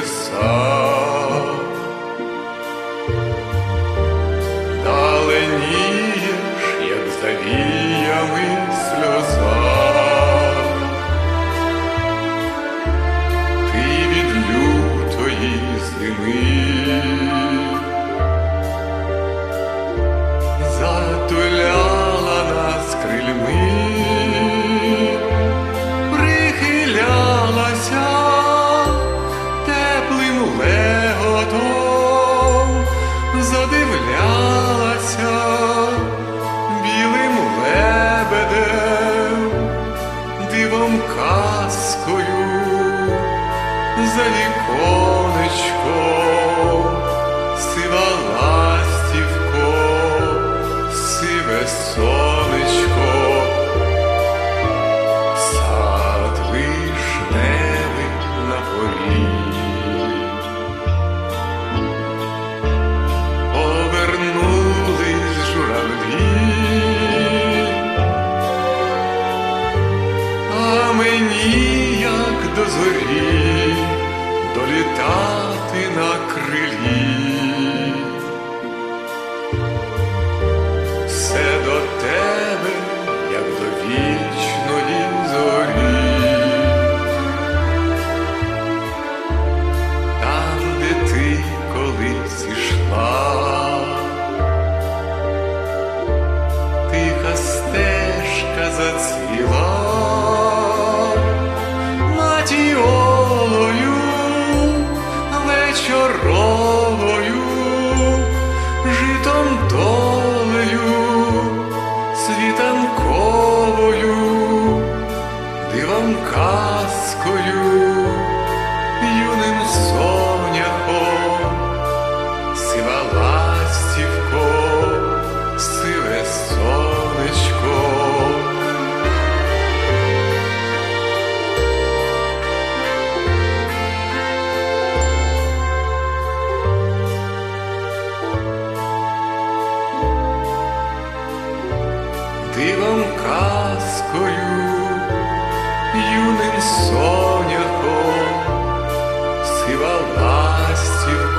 небеса. Даленієш, як завіями за віконечком, сива ластівко, сиве сонечко, сад вишневий на полі. Повернулись журавлі, а мені, як до зорі, долітати на крилі. Казкою, юним соняхом, сива ластівко, сиве сонечко. дивом казкою, юним соняхом сива ластів.